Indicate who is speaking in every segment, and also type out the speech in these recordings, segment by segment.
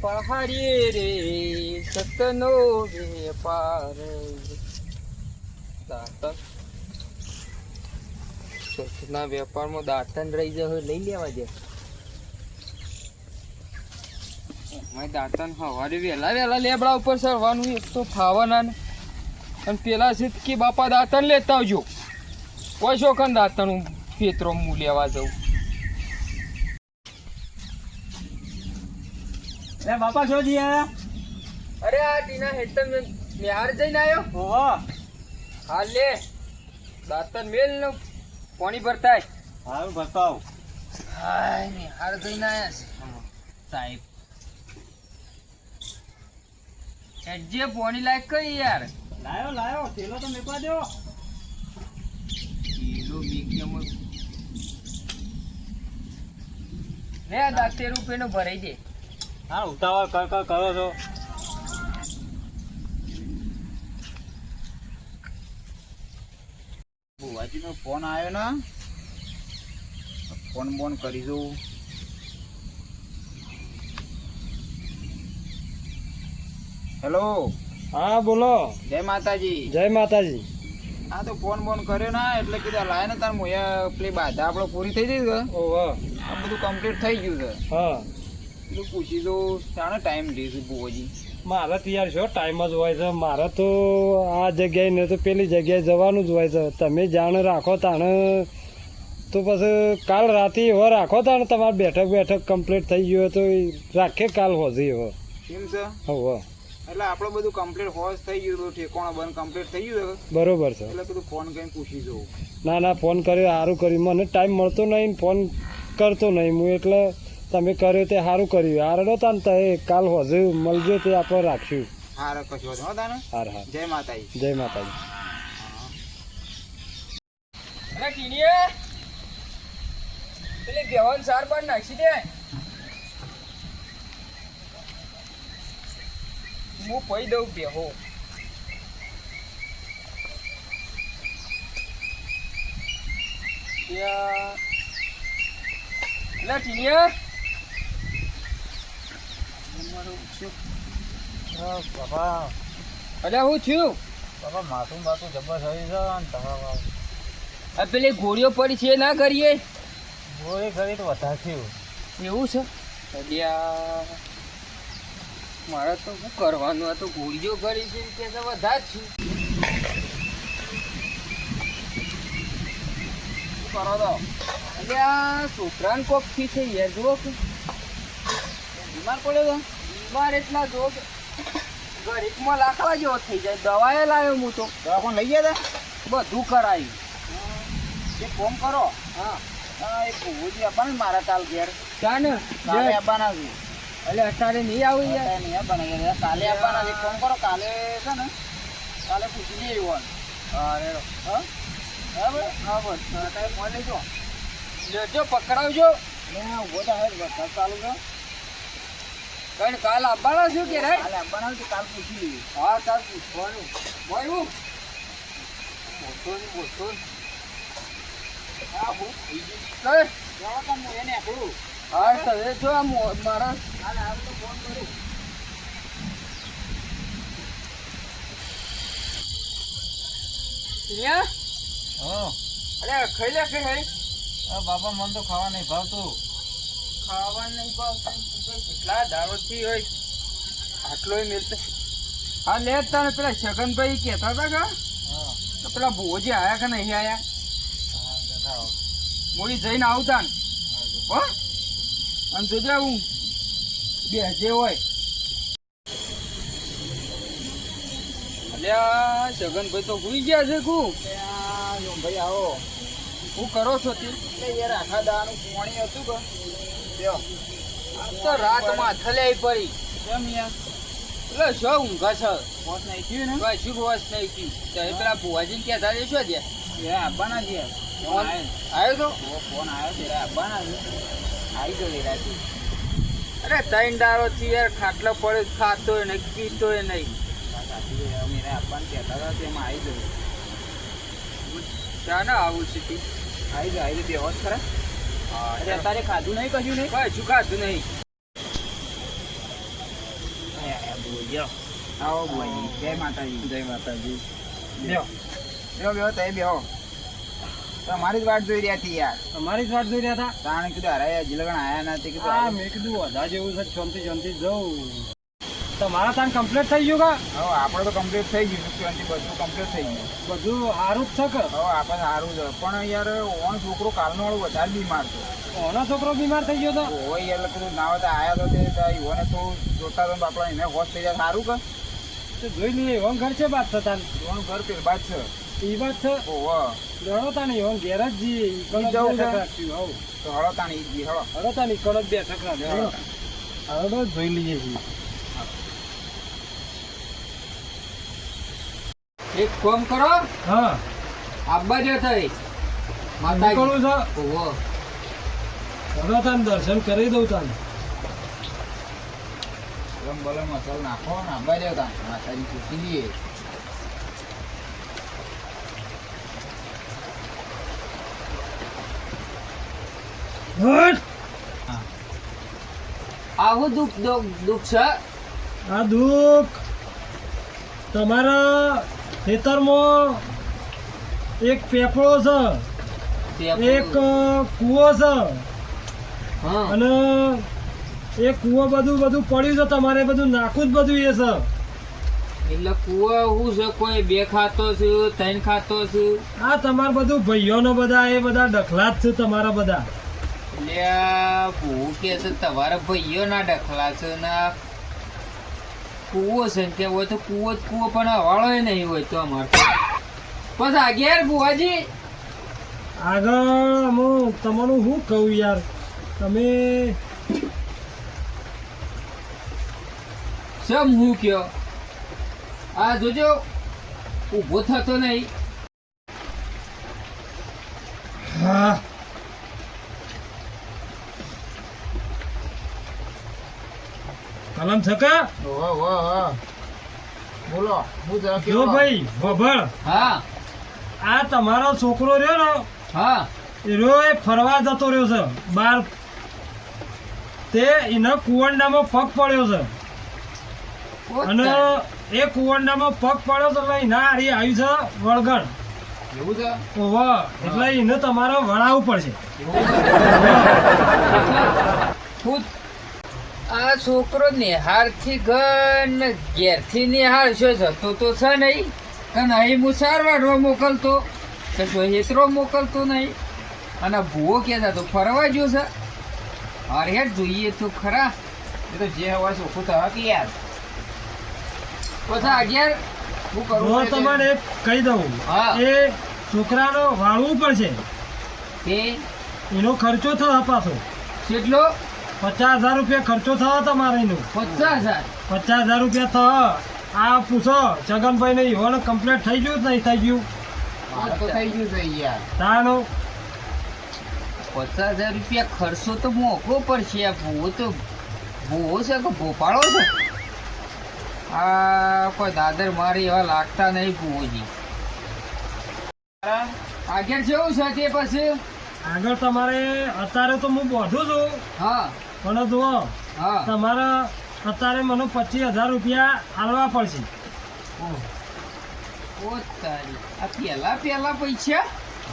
Speaker 1: પહાડી દાંતન રહી જાય લઈ લેવા દે. મારે દાંતન હવારે વહેલા વહેલા લેબડા ઉપર સરવાનું એક તો ફાવાના ને. અને પેલા સિદ્ધકી બાપા દાંતન લેતા આવજો. કોઈ શોખન દાંતન હું પેત્રો હું લેવા જાઉં.
Speaker 2: લે બાપા શું જી
Speaker 1: અરે આ ટીના હેતન નિહાર જઈને આવ્યો
Speaker 2: ઓહો.
Speaker 1: હા લે દાંતન મેલ નો પાણી ભરતાય.
Speaker 2: હારું બતાવ
Speaker 1: હાય નિહાર જઈને આવ્યા છે. સાહેબ. હેડજે પોણી લાયક કઈ યાર?
Speaker 2: લાયો લાયો થેલો તો મેકવા દો
Speaker 1: કિલો મીડિયમ લે દાંતે રૂપિયાનો ભરાઈ દે.
Speaker 2: હા ઉતાવળ કર કર કરો છો. બુવાજીનો ફોન આવ્યો ને ફોન બોન કરી દઉં. હેલો?
Speaker 3: હા બોલો.
Speaker 2: જય માતાજી.
Speaker 3: જય માતાજી.
Speaker 2: હા તો ફોન બોન કર્યો ના એટલે કીધું લાય ને તાર મોયા પેલી બાધા આપડે પૂરી થઈ ગઈ છે?
Speaker 3: ઓહો.
Speaker 2: આ બધું કમ્પ્લીટ થઈ ગયું છે.
Speaker 3: હા.
Speaker 2: એટલે પૂછી તો તાણે ટાઈમ લઈશું બોજી
Speaker 3: મારે તો યાર શું ટાઈમ જ હોય છે. મારે તો આ જગ્યાએ ને તો પેલી જગ્યાએ જવાનું જ હોય છે. તમે જાણ રાખો તાણે. તો પછી કાલ રાતે એવો રાખો તાણે તમારે બેઠક બેઠક કમ્પ્લીટ થઈ ગયું તો રાખે કાલ હોજી એવો.
Speaker 2: એમ છે?
Speaker 3: હવે.
Speaker 2: એટલે આપણે બધું કમ્પ્લીટ હોશ થઈ ગયું હતું ઠેકોણા બંધ કમ્પ્લીટ થઈ ગયું
Speaker 3: બરોબર છે.
Speaker 2: એટલે બધું ફોન કરીને પૂછી જવું
Speaker 3: ના ના ફોન કર્યો સારું કર્યું. મને ટાઈમ મળતો નહીં ફોન કરતો નહીં હું. એટલે તમે કર્યો તે સારું કર્યું. તાન તો એ કાલ હોજે મળજો તે આપણે
Speaker 2: રાખ્યું તાને?
Speaker 3: હાર હાર.
Speaker 2: જય માતાજી.
Speaker 3: જય માતાજી.
Speaker 1: અરે ટીનીએ પેલી બેવન સાર બાર નાખી દે. હું પૈ દઉં બેહો ત્યાં લે ટીનીએ
Speaker 2: બાબા
Speaker 1: અરે હું થયું?
Speaker 2: બાબા માથું માથું જબર થઈ છે ને તમારા
Speaker 1: આ પેલી ગોળીઓ પડી છે ના કરીએ?
Speaker 2: ગોળી કરી તો વધારે થયું.
Speaker 1: એવું છે? અલ્યા મારે તો શું કરવાનું? આ તો ગોળીઓ કરી છે કે તો વધારે શું કરો તો અલ્યા છોકરાને કોકથી છે યાર જુઓ
Speaker 2: બીમાર પડ્યો તો?
Speaker 1: બીમાર એટલા જો ગરીબમાં લાકડા જેવો થઈ જાય. દવાએ લાવ્યો હું તો.
Speaker 2: દવાખાને લઈ ગયા
Speaker 1: બધું કરાયું.
Speaker 2: હતા એક ફોન કરો.
Speaker 1: હા.
Speaker 2: હા એ ભૂજી આપવાને મારા કાલ ઘેર.
Speaker 1: ક્યાં ને
Speaker 2: કાલે આપવાના છે.
Speaker 1: એટલે અત્યારે નહીં આવું યાર.
Speaker 2: નહીં આપવાના. કાલે આપવાના છે. ફોન કરો. કાલે છે ને? કાલે પૂછી લઈએ એવું
Speaker 1: હા રેડો.
Speaker 2: હા? બરાબર?
Speaker 1: હા બસ.
Speaker 2: અત્યારે ફોન લેજો.
Speaker 1: લેજો પકડાવજો.
Speaker 2: ને ઊભો તો હે વરસાદ ચાલુ છે
Speaker 1: કઈ કાલ આવવાના છું કે રે
Speaker 2: કાલ આપવાના છે કાલ પૂછી લઈએ
Speaker 1: હા કાલ પૂછવાનું. બોયું મોટો ને મોટો.
Speaker 2: હા હું
Speaker 1: કઈ
Speaker 2: જવા તો હું એને આપણું
Speaker 1: હા તો એ જો આ મારા
Speaker 2: કાલે આવે તો ફોન કરું.
Speaker 1: અરે ખાઈ લે કે ખાઈ
Speaker 2: બાપા મન તો ખાવા નહીં ભાવતું.
Speaker 1: ખાવા નહીં ભાવતું કેટલા દાડોથી હોય? આટલોય મેલતે હા લે તને પેલા છગનભાઈ કહેતા હતા કે
Speaker 2: હા.
Speaker 1: તો પેલા ભોજી આયા કે નહીં આયા?
Speaker 2: હા
Speaker 1: મોડી જઈને આવતા ને. હો અને જોજે હું બે હજે હોય. અલ્યા છગનભાઈ તો ભૂઈ ગયા છે કુ.
Speaker 2: ભાઈ આવો.
Speaker 1: શું કરો છો તે?
Speaker 2: યાર આખા દાનું પાણી હતું કે?
Speaker 1: તો રાતમાં થલે પડી.
Speaker 2: કેમ યાર?
Speaker 1: એટલે શું ઊંઘા છે?
Speaker 2: પોત નહીં થયું ને?
Speaker 1: ભાઈ શું બસ નહીં થયું? તો એ પેલા ભુવાજીને કહેતા છે શું છે
Speaker 2: એ આપવાના છે. ફોન આવ્યો
Speaker 1: તો?
Speaker 2: ફોન આવ્યો છે. આપવાના છે. આવી ગયો લેરાથી
Speaker 1: અરે ત્રણ દારો થી યાર ખાટલો પડે ખાતોય નહીં પીતોય નહીં.
Speaker 2: અમે આપવાનું કહેતા હતા તેમાં આવી ગયો.
Speaker 1: ક્યાં ના આવું છે
Speaker 2: આવી ગયો આવી ગયો. બેહોશ ખરા? અરે અત્યારે ખાધું નહીં કહ્યું નહીં?
Speaker 1: કઈ શું ખાતું નહીં?
Speaker 2: આવો ભુવાજી જય માતાજી.
Speaker 3: જય માતાજી.
Speaker 2: બેહો. બેહો તય બેહો. તમારી જ વાટ જોઈ રહ્યા હતી યાર.
Speaker 3: અમારી જ વાટ જોઈ રહ્યા હતા?
Speaker 2: તાણે કીધું અરે જીલગણ આયા નથી કીધું
Speaker 3: આ મેં કીધું અધા જેવું છે શાંતિ શાંતિ જવું. તમારા તાન કમ્પ્લીટ થઈ ગયું કા?
Speaker 2: હવે આપણે તો કમ્પ્લીટ થઈ ગયું સુખ્યાંતિ બધું કમ્પ્લીટ થઈ ગયું.
Speaker 3: બધું સારું જ છે કે?
Speaker 2: હવે આપણે સારું છે. પણ યાર ઓણ છોકરો કાલનો વાળો વધારે બીમાર છે.
Speaker 3: ઓનો છોકરો બીમાર થઈ ગયો તો?
Speaker 2: હોય યાર લખું ના હોય તો આયા તો તે તો થોડું જોતા તો બાપડા એને હોશ થઈ જાય. સારું કે?
Speaker 3: તો જોઈ લઈએ એવો ઘર છે બાદ છે તાન
Speaker 2: ઈવોનું ઘર પેલ બાદ છે.
Speaker 3: એ વાત છે?
Speaker 2: ઓહો
Speaker 3: લડો તાન એવો ઘેર જ જઈએ.
Speaker 2: જવું છે? તો હળો તાણી હળો.
Speaker 3: હળો તાન ઈ કણ જ હળો. જોઈ લઈએ છીએ
Speaker 1: એક કામ કરો.
Speaker 3: હા.
Speaker 1: આબા જો થઈ.
Speaker 3: નીકળવું છો?
Speaker 1: ઓહો
Speaker 3: હળો તાન દર્શન કરી દઉં તને.
Speaker 2: ગરમ બલમ મસાલો નાખો ને આબા દેવ તાણ માતાજી પૂછી દઈએ
Speaker 1: આવું દુઃખ દુઃખ છે?
Speaker 3: આ દુઃખ તમારા ખેતરમાં એક પેપળો છે એક કૂવો છે.
Speaker 1: હા.
Speaker 3: અને એ કૂવો બધું બધું પડ્યું છે તમારે બધું નાખવું જ બધું એ છે.
Speaker 1: એટલે કૂવો હું છે કોઈ બે ખાતો છે ત્રણ ખાતો છે?
Speaker 3: આ તમારા બધું ભાઈઓનો બધા એ બધા ડખલા જ છે તમારા બધા.
Speaker 1: એટલે ભૂ કે છે તમારા ભાઈઓ ના ડખલા છે ના કૂવો છે ત્યાં હોય તો કૂવો જ કૂવો પણ વાળો નહીં હોય તો અમારે બસ આગળ બુવાજી?
Speaker 3: આગળ હું તમારું શું કહું યાર? તમે
Speaker 1: સમ હું કયો? આ જોજો ઊભો થતો નહીં.
Speaker 3: હા. કલમ છકા.
Speaker 2: બોલો હું જરા
Speaker 3: જો
Speaker 2: કેવો?
Speaker 3: ભાઈ ભભળ
Speaker 1: હા.
Speaker 3: આ તમારો છોકરો રહ્યો ને
Speaker 1: હા.
Speaker 3: એ રહ્યો એ ફરવા જતો રહ્યો છે બાર. તે એના કુવંડામાં પગ પડ્યો છે. અને એ કુવંડામાં પગ પડ્યો તો એટલે એના હારી આવ્યું છે વળગણ.
Speaker 2: એવું છે?
Speaker 3: એટલે એને તમારે વળાવવું પડશે.
Speaker 1: આ છોકરો નિહાળથી ઘન ઘેરથી નિહાળ છે જતો તો છે નહીં. અને અહીં હું સારવાડવા મોકલતો કે હેતરો મોકલતો નહીં. અને ભૂવો કહેતા તો ફરવા જો છે. અરે યાર જોઈએ તો ખરા.
Speaker 2: એ તો જે હવા ચોખ્ખું થવા કે યાર.
Speaker 1: પછી અગિયાર
Speaker 2: હું કરું હું
Speaker 3: તમારે કહી દઉં. એ છોકરાનો વાળવું પડશે.
Speaker 1: એ?
Speaker 3: એનો ખર્ચો થવા પાછો.
Speaker 1: કેટલો?
Speaker 3: પચાસ હજાર રૂપિયા ખર્ચો થયો તમારે એનો
Speaker 1: પચાસ હજાર?
Speaker 3: પચાસ હજાર રૂપિયા થયો. આ પૂછો છગનભાઈ ને ઈવોને કમ્પ્લીટ થઈ ગયું નહીં થઈ ગયું?
Speaker 2: તો થઈ ગયું છે યાર.
Speaker 3: તાનો?
Speaker 1: પચાસ હજાર રૂપિયા ખર્ચો તો મોંઘો પડશે આ ભૂવો તો ભૂવો છે કે ભોપાળો છે? આ કોઈ દાદર મારી એવા લાગતા નહીં ભૂવોજી. આગળ જેવું છે તે પછી?
Speaker 3: આગળ તમારે અત્યારે તો હું બોધું છું.
Speaker 1: હા.
Speaker 3: પણ જુઓ તમારે અત્યારે મને પચીસ હજાર રૂપિયા આલવા પડશે.
Speaker 1: પેલા પેલા પૈસા?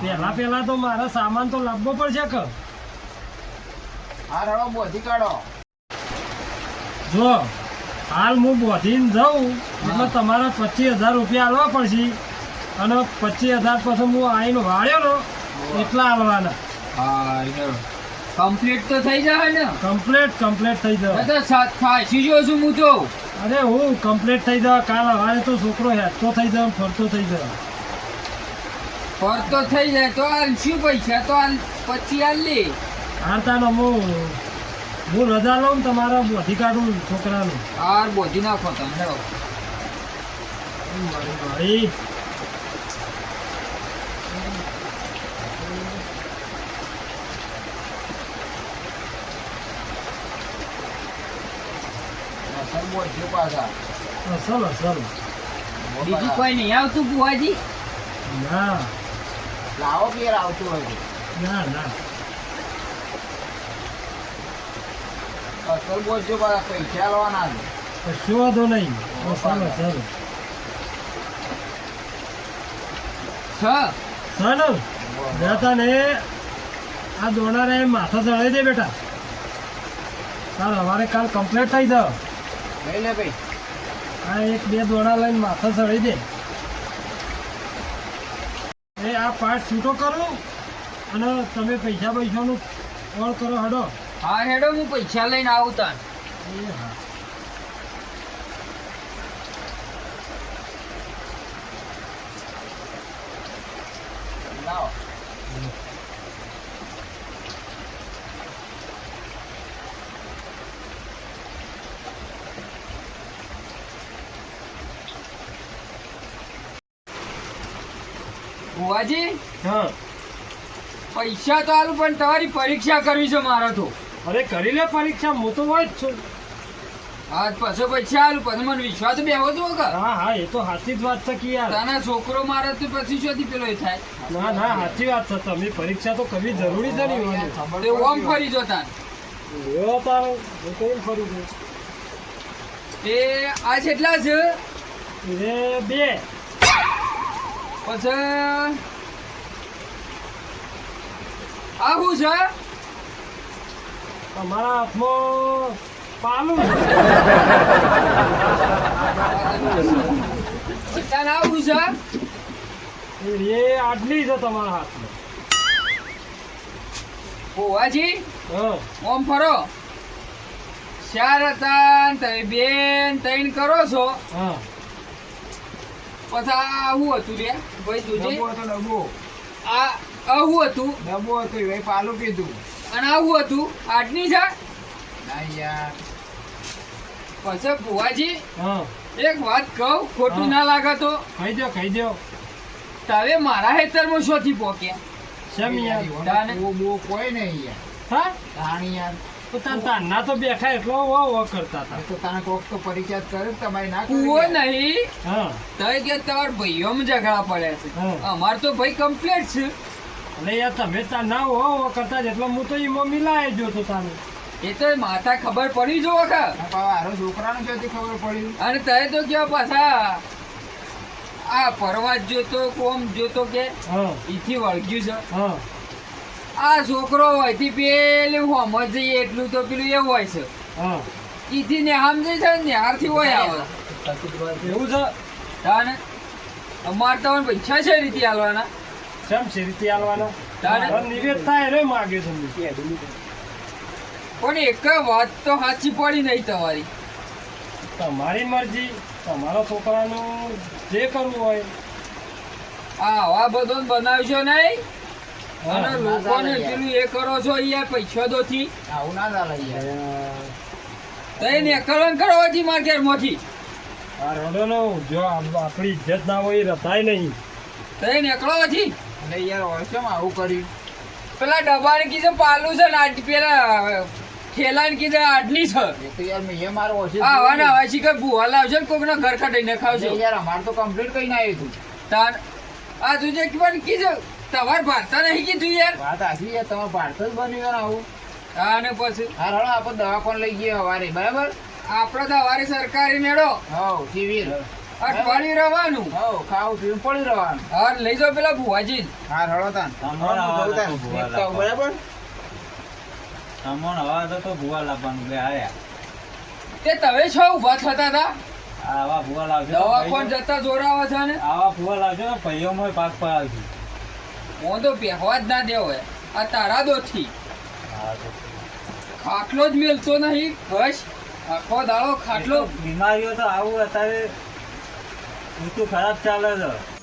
Speaker 3: પેલા પેલા તો મારે સામાન તો લાવવો પડશે કે?
Speaker 2: હા રડો બોધી કાઢો.
Speaker 3: જો હાલ હું બોધીને જાઉં એટલે તમારે પચીસ હજાર રૂપિયા આલવા પડશે. અને પચીસ હજાર પછી હું આવીને વાળ્યો ને એટલા આલવાના.
Speaker 1: હા કમ્પ્લીટ તો થઈ જાય ને?
Speaker 3: કમ્પ્લીટ કમ્પ્લીટ થઈ જાય
Speaker 1: તો સાત થાય ગયો છું હું તો.
Speaker 3: અરે હું કમ્પ્લીટ થઈ જાય કાલ હવારે તો છોકરો હેઠતો થઈ જાય ફરતો થઈ જાય
Speaker 1: ફરતો થઈ જાય તો આ શું પૈસા? તો આ પછી હાલ લે.
Speaker 3: હારતાનો હું હું રજા લઉં ને તમારા બોધી કાઢું છોકરાનું.
Speaker 1: હાર બોધી નાખો તમે
Speaker 2: અસલ બોધ્યો પાછા
Speaker 3: અસલ અસલ
Speaker 1: બીજું કોઈ નહીં. આવતું બુવાજી
Speaker 3: ના.
Speaker 2: લાવો પિયર આવતું હોય
Speaker 3: ના ના.
Speaker 2: અસલ બોધ્યો પાછા પૈસા છે.
Speaker 3: કશું વાંધો નહીં. ચાલો ચાલો
Speaker 1: હા.
Speaker 3: જતા ને આ દોણારે માથા ચડાવી દે બેટા. ચાલ અમારે કાલ કમ્પ્લીટ થઈ જાવ
Speaker 2: લઈ લે ભાઈ.
Speaker 3: આ એક બે દોડા લઈને માથા ચડી દે. એ આ પાર્ટ છૂટો કરો અને તમે પૈસા પૈસાનું ઓળ કરો હડો.
Speaker 1: હા હેડો હું પૈસા લઈને આવું તાર.
Speaker 3: એ હા
Speaker 2: લાવો
Speaker 1: ભુવાજી?
Speaker 3: હા.
Speaker 1: પૈસા તો આલું પણ તમારી પરીક્ષા કરવી છે મારે તો.
Speaker 3: અરે કરી લે પરીક્ષા હું તો હોય જ છું.
Speaker 1: હા પછી પૈસા આલું પછી મને વિશ્વાસ બેહો તો કે
Speaker 3: હા હા એ તો સાચી જ વાત છે કે યાર.
Speaker 1: તાના છોકરો મારે તો પછી શોધી પેલો એ થાય.
Speaker 3: ના ના સાચી વાત છે. તમે પરીક્ષા તો કરવી જરૂરી છે ને.
Speaker 1: તે ઓમ ફરી જો તાન.
Speaker 3: એવો તારો હું કઈ ફરું છું
Speaker 1: એ આ કેટલા છે?
Speaker 3: એ બે.
Speaker 1: પછી? આ શું છે?
Speaker 3: તમારા હાથમાં પાલું છે.
Speaker 1: આવું છે?
Speaker 3: એ આટલી છે તમારા હાથમાં.
Speaker 1: ભુવાજી
Speaker 3: હા.
Speaker 1: ઓમ ફરો. ચાર હતા તમે બેન ત્રણ કરો છો.
Speaker 3: હા.
Speaker 1: પછી આ હતું રે ભાઈ તુજે
Speaker 2: ડબ્બો
Speaker 1: આ આ હતું.
Speaker 2: ડબ્બો હતો એ પાલું કીધું.
Speaker 1: અને આ હતું. આટની છે?
Speaker 2: ના યાર.
Speaker 1: પછી ભુવાજી
Speaker 3: હા.
Speaker 1: એક વાત કહું ખોટું ના લાગે તો.
Speaker 3: ખાઈ દો ખાઈ દો
Speaker 1: તારે મારા હેતરમાં શોથી પોક્યા.
Speaker 3: શેમ યાર?
Speaker 2: બહુ કોઈ નહીં યાર.
Speaker 3: હા?
Speaker 2: યાર.
Speaker 3: તો તારના તો બેઠા એટલો વો વો કરતા હતા.
Speaker 2: તો તાને કોક તો પરીક્ષા કરે તમારી ના
Speaker 1: કુવો નહીં.
Speaker 3: હા.
Speaker 1: તમે કે તમારા ભાઈઓમાં ઝઘડા પડ્યા છે. અમાર તો ભાઈ કમ્પ્લીટ છે.
Speaker 3: એટલે યાર તમે તાર ના હો હો કરતા જ એટલે. હું તો ઈમાં મિલાય જોતો તાને.
Speaker 1: એ તો માથા ખબર પડી જો
Speaker 2: પાછો હારો છોકરાને ક્યાંથી ખબર પડી?
Speaker 1: અને તમે તો કયો પાછા? આ પરવાજ જોતો કોમ જોતો કે ઈથી વળગ્યું છે.
Speaker 3: હા.
Speaker 1: આ છોકરો હોયથી પેલું હોમ જઈએ એટલું તો પેલું એવું હોય છે. ઈથી ને સમજે છે ને હારથી હોય આવે.
Speaker 3: એવું છે?
Speaker 1: તાને અમાર તો પૈસા છે રીતે હાલવાના
Speaker 3: કેમ છે રીતે આલવાના?
Speaker 1: તારે?
Speaker 3: નિવેદ થાય રે માગે છે
Speaker 1: પણ એક વાત તો સાચી પડી નહીં તમારી.
Speaker 3: તમારી મરજી તમારા છોકરાનું જે કરવું હોય.
Speaker 1: આ હવા બધો બનાવશો નહીં. અને લોકોને પેલું એ કરો છો અહીંયા પૈસા દોથી
Speaker 2: આવું ના ચાલે યાર
Speaker 1: તઈ ને કલન કરવાથી માર ઘેરમાંથી
Speaker 3: આ રડો નો જો આપ- આપણી ઇજ્જત ના હોય એ રતાય નહીં.
Speaker 1: તઈ હતી
Speaker 2: અને યાર વર્ષમ આવું કર્યું?
Speaker 1: પેલા ડબ્બાને કીધું પાલું છે ને પેલા ખેલાને કીધું આટલી છે.
Speaker 2: એ તો યાર મેં મારો ઓછી
Speaker 1: હા હવે ને હવા શીખર ભૂવા લાવશે ને કોકના ઘર ખાટીને ખાવશે
Speaker 2: યાર અમારે તો કમ્પ્લીટ કઈ ના આવ્યું હતું
Speaker 1: તાર આ તું જે પણ કીધું તમાર ભારતા નહીં કીધું યાર.
Speaker 2: વાત આખી યાર તમારે ભારત જ બન્યું યાર આવું.
Speaker 1: અને પછી?
Speaker 2: હા રડો આપણે દવાખાને લઈ ગયા હવારે બરાબર?
Speaker 1: આપણે તો હવારે સરકારી મેળો.
Speaker 2: હવ સિવિલ.
Speaker 1: અઠવાડિયું રહેવાનું.
Speaker 2: હવ ખાવું પીવું પડી રહેવાનું.
Speaker 1: હા લઈ જાઓ પેલા ભુવાજી.
Speaker 2: હા રડો તાન. બરાબર?
Speaker 4: તમને હવા તો ભૂવા લાવવાનું બે આયા.
Speaker 1: તે તમે છો ઊભા થતા હતા
Speaker 4: આવા ભૂવા લાવજો
Speaker 1: દવાખાન જતા જોરાવા છે ને
Speaker 4: આવા ભૂવા લાવજો ને મોય પાક પડાવજો.
Speaker 1: હું તો બેહવા જ ના દેવો આ તારા દોથી. ખાટલો જ મેલતો નહીં બસ. આખો દાડો ખાટલો.
Speaker 4: બીમારીઓ તો આવું અત્યારે ઋતુ ખરાબ ચાલે છે.